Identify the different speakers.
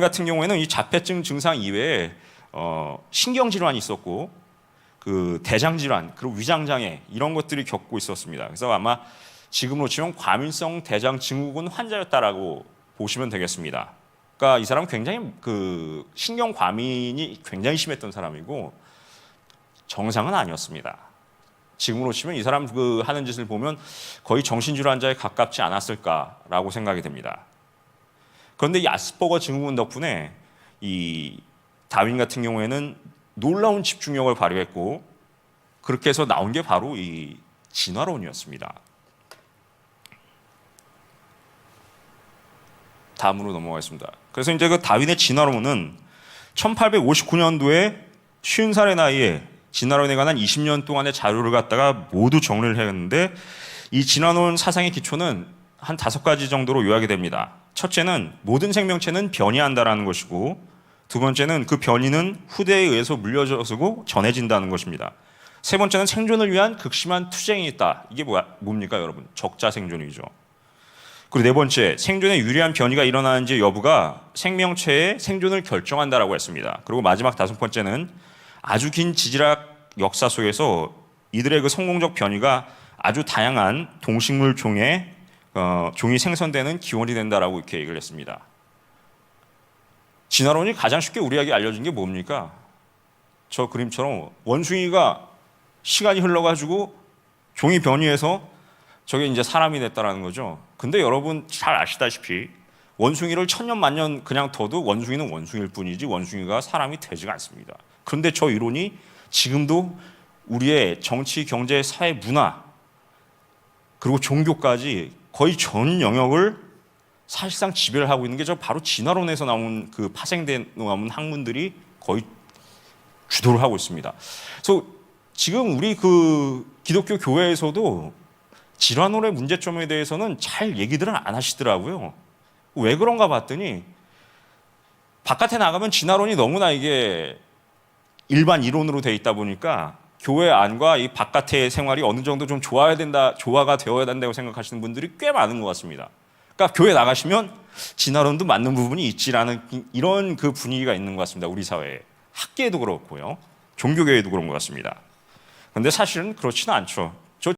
Speaker 1: 같은 경우에는 이 자폐증 증상 이외에 어, 신경 질환이 있었고 그 대장 질환 그리고 위장 장애 이런 것들이 겪고 있었습니다. 그래서 아마 지금으로 치면 과민성 대장 증후군 환자였다라고 보시면 되겠습니다. 그러니까 이 사람 은 굉장히 그 신경 과민이 굉장히 심했던 사람이고 정상은 아니었습니다. 지금으로 치면 이 사람 그 하는 짓을 보면 거의 정신질환자에 가깝지 않았을까라고 생각이 됩니다. 그런데 이 아스퍼거 증후군 덕분에 이 다윈 같은 경우에는 놀라운 집중력을 발휘했고 그렇게 해서 나온 게 바로 이 진화론이었습니다. 다음으로 넘어가겠습니다. 그래서 이제 그 다윈의 진화론은 1859년도에 50살의 나이에 진화론에 관한 20년 동안의 자료를 갖다가 모두 정리를 했는데 이 진화론 사상의 기초는 한 다섯 가지 정도로 요약이 됩니다. 첫째는 모든 생명체는 변이한다라는 것이고 두 번째는 그 변이는 후대에 의해서 물려져서고 전해진다는 것입니다. 세 번째는 생존을 위한 극심한 투쟁이 있다. 이게 뭐야, 뭡니까 여러분? 적자 생존이죠. 그리고 네 번째, 생존에 유리한 변이가 일어나는지 여부가 생명체의 생존을 결정한다라고 했습니다. 그리고 마지막 다섯 번째는 아주 긴 지질학 역사 속에서 이들의 그 성공적 변이가 아주 다양한 동식물 종의 어, 종이 생성되는 기원이 된다라고 이렇게 얘기를 했습니다. 진화론이 가장 쉽게 우리에게 알려진 게 뭡니까? 저 그림처럼 원숭이가 시간이 흘러가지고 종이 변이해서 저게 이제 사람이 됐다라는 거죠. 근데 여러분 잘 아시다시피 원숭이를 천년 만년 그냥 둬도 원숭이는 원숭이일 뿐이지 원숭이가 사람이 되지가 않습니다. 그런데 저 이론이 지금도 우리의 정치, 경제, 사회, 문화 그리고 종교까지 거의 전 영역을 사실상 지배를 하고 있는 게 저 바로 진화론에서 나온 그 파생된 나온 학문들이 거의 주도를 하고 있습니다. 그래서 지금 우리 그 기독교 교회에서도 질환론의 문제점에 대해서는 잘 얘기들은 안 하시더라고요. 왜 그런가 봤더니 바깥에 나가면 진화론이 너무나 이게 일반 이론으로 돼 있다 보니까 교회 안과 이 바깥의 생활이 어느 정도 좀 좋아야 된다, 조화가 되어야 된다고 생각하시는 분들이 꽤 많은 것 같습니다. 그러니까 교회 나가시면 진화론도 맞는 부분이 있지라는 이런 그 분위기가 있는 것 같습니다. 우리 사회에 학계에도 그렇고요, 종교계에도 그런 것 같습니다. 근데 사실은 그렇지는 않죠.